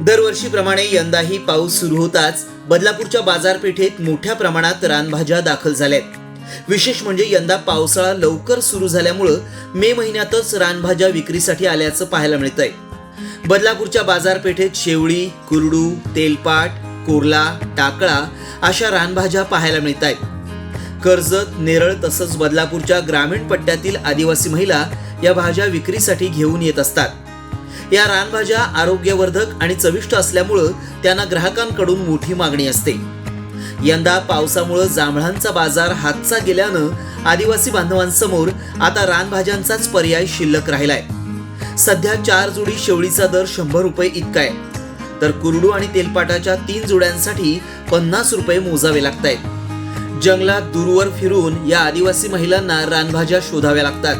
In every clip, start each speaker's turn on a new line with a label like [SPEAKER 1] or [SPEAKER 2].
[SPEAKER 1] दरवर्षीप्रमाणे यंदाही पाऊस सुरू होताच बदलापूरच्या बाजारपेठेत मोठ्या प्रमाणात रानभाज्या दाखल झाल्यात. विशेष म्हणजे यंदा पावसाळा लवकर सुरू झाल्यामुळं मे महिन्यातच रानभाज्या विक्रीसाठी आल्याचं पाहायला मिळतंय. बदलापूरच्या बाजारपेठेत शेवळी कुरडू तेलपाट कोरला टाकळा अशा रानभाज्या पाहायला मिळत आहेत कर्जत नेरळ तसंच बदलापूरच्या ग्रामीण पट्ट्यातील आदिवासी महिला या भाज्या विक्रीसाठी घेऊन येत असतात. या रानभाज्या आरोग्यवर्धक आणि चविष्ट असल्यामुळं त्यांना ग्राहकांकडून मोठी मागणी असते. यंदा पावसामुळं जांभळांचा बाजार हातचा गेल्यानं आदिवासी बांधवांसमोर आता रानभाज्यांचाच पर्याय शिल्लक राहिलाय. सध्या चार जोडी शेवळीचा दर शंभर रुपये इतका आहे. तर कुरडू आणि तेलपाटाच्या तीन जोड्यांसाठी पन्नास रुपये मोजावे लागत आहेत जंगलात दूरवर फिरून या आदिवासी महिलांना रानभाज्या शोधाव्या लागतात.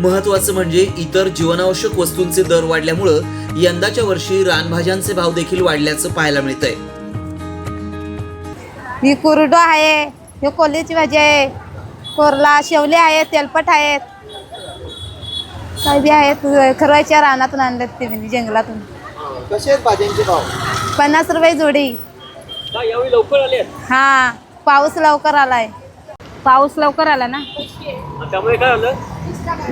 [SPEAKER 1] महत्वाचं म्हणजे इतर जीवनावश्यक वस्तूंचे दर वाढल्यामुळं यंदाच्या वर्षी रानभाज्यांचे भाव देखील वाढल्याचं पाहायला मिळतंय.
[SPEAKER 2] ही कुरडो आहे ही कोल्ह्याची भाजी आहे कोरला शेवले आहेत तेलपट आहेत. काय बी आहेत खरवायच्या रानातून आणलेत ते बी, जंगलातून.
[SPEAKER 1] कसे आहेत भाज्यांचे भाव?
[SPEAKER 2] पन्नास रुपये जोडी.
[SPEAKER 3] यावेळी लवकर आले
[SPEAKER 2] हा पाऊस लवकर आलाय. पाऊस लवकर आला ना?
[SPEAKER 3] त्यामुळे काय झालं?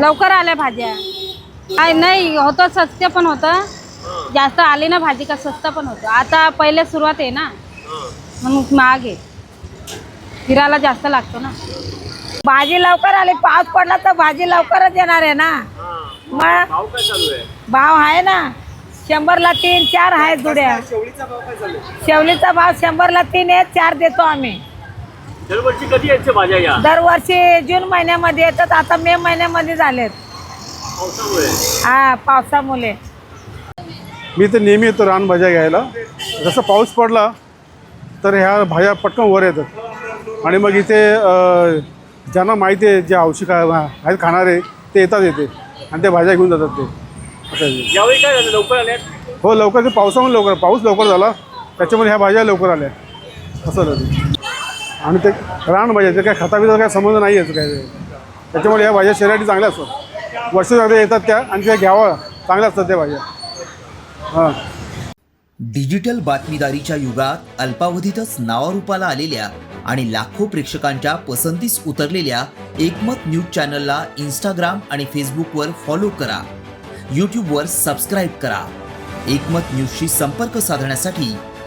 [SPEAKER 2] लवकर आल्या भाज्या. काय नाही होतं स्वस्त पण होतं. जास्त आली ना भाजी का स्वस्त पण होतं. आता पहिले सुरुवात आहे ना. म्हणून महाग आहे. फिरायला जास्त लागतो ना. भाजी लवकर आली पाऊस पडला तर भाजी लवकरच येणार आहे ना. मग
[SPEAKER 3] भाव काय चालू आहे
[SPEAKER 2] भाव आहे ना. शंभरला तीन चार आहेत जुड्या.
[SPEAKER 3] शेवळीचा भाव काय चालू आहे
[SPEAKER 2] शेवलीचा भाव शंभरला तीन आहे चार देतो आम्ही.
[SPEAKER 3] दरवर्षी कधी भाज्या या?
[SPEAKER 2] दरवर्षी जून महिन्यामध्ये येतात आता मे महिन्यामध्ये झालेत.
[SPEAKER 3] पावसामुळे.
[SPEAKER 2] हा पावसामुळे.
[SPEAKER 4] मी तर नेहमी येतो रानभाज्या घ्यायला. जसं पाऊस पडला तर ह्या भाज्या पटकन वर येतात. आणि मग इथे अ, ज्यांना माहिती आहे जे औषध आहेत खाणारे ते येतात येते आणि त्या भाज्या घेऊन जातात ते. असं आहे.
[SPEAKER 3] यावेळी काय झालं? लवकर आल्यात
[SPEAKER 4] हो लवकर ते पावसामुळे लवकर पाऊस लवकर झाला. त्याच्यामुळे ह्या भाज्या लवकर आल्या. असं झालं. ते. आणि ते रानभाज्या ते काय खताबिचा काय संबंध नाही याचं काय त्याच्यामुळे या भाज्या शरीरासाठी चांगल्या असतात. वर्षासाठी येतात त्या आणि त्या घ्यावं चांगल्या असतात त्या भाज्या. हां.
[SPEAKER 1] डिजिटल बातमीदारीच्या युगात अल्पावधीतच नावारूपाला आलेल्या आणि लाखो प्रेक्षकांच्या पसंतीस उतरलेल्या एकमत न्यूज चॅनलला इंस्टाग्राम आणि फेसबुकवर फॉलो करा. यूट्यूबवर सबस्क्राईब करा. एकमत न्यूजशी संपर्क साधण्यासाठी